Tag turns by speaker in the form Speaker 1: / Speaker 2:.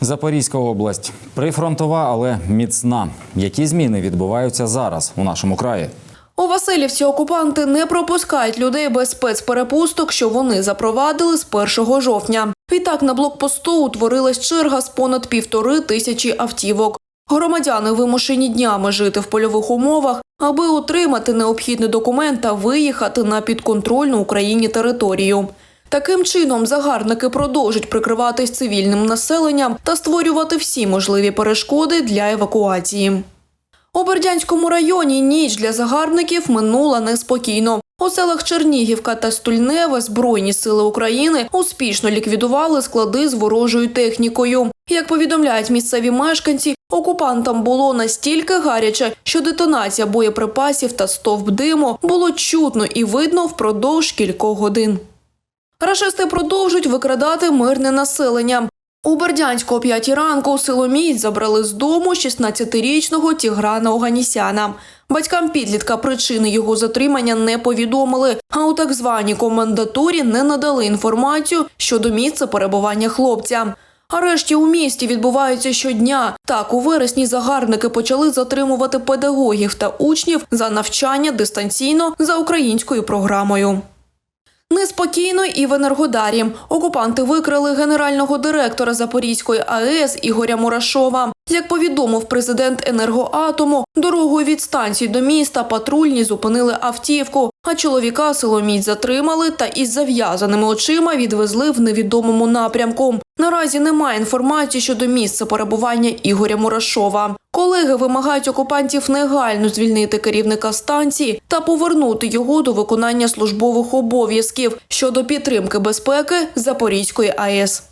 Speaker 1: Запорізька область прифронтова, але міцна. Які зміни відбуваються зараз у нашому краї?
Speaker 2: У Васильівці окупанти не пропускають людей без спецперепусток, що вони запровадили з 1 жовтня. Відтак на блокпосту утворилась черга з понад півтори тисячі автівок. Громадяни вимушені днями жити в польових умовах, аби отримати необхідний документ та виїхати на підконтрольну Україні територію. Таким чином, загарбники продовжать прикриватись цивільним населенням та створювати всі можливі перешкоди для евакуації. У Бердянському районі ніч для загарбників минула неспокійно. У селах Чернігівка та Стульневе Збройні сили України успішно ліквідували склади з ворожою технікою. Як повідомляють місцеві мешканці, окупантам було настільки гаряче, що детонація боєприпасів та стовп диму було чутно і видно впродовж кількох годин. Рашисти продовжують викрадати мирне населення. У Бердянську о 5 ранку силоміць забрали з дому 16-річного Тіграна Оганісяна. Батькам підлітка причини його затримання не повідомили, а у так званій комендатурі не надали інформацію щодо місця перебування хлопця. Арешті у місті відбуваються щодня. Так, у вересні загарбники почали затримувати педагогів та учнів за навчання дистанційно за українською програмою. Неспокійно і в Енергодарі. Окупанти викрили генерального директора Запорізької АЕС Ігоря Мурашова. Як повідомив президент енергоатому, дорогою від станції до міста патрульні зупинили автівку, а чоловіка силоміць затримали та із зав'язаними очима відвезли в невідомому напрямку. Наразі немає інформації щодо місця перебування Ігоря Мурашова. Колеги вимагають окупантів негайно звільнити керівника станції та повернути його до виконання службових обов'язків щодо підтримки безпеки Запорізької АЕС.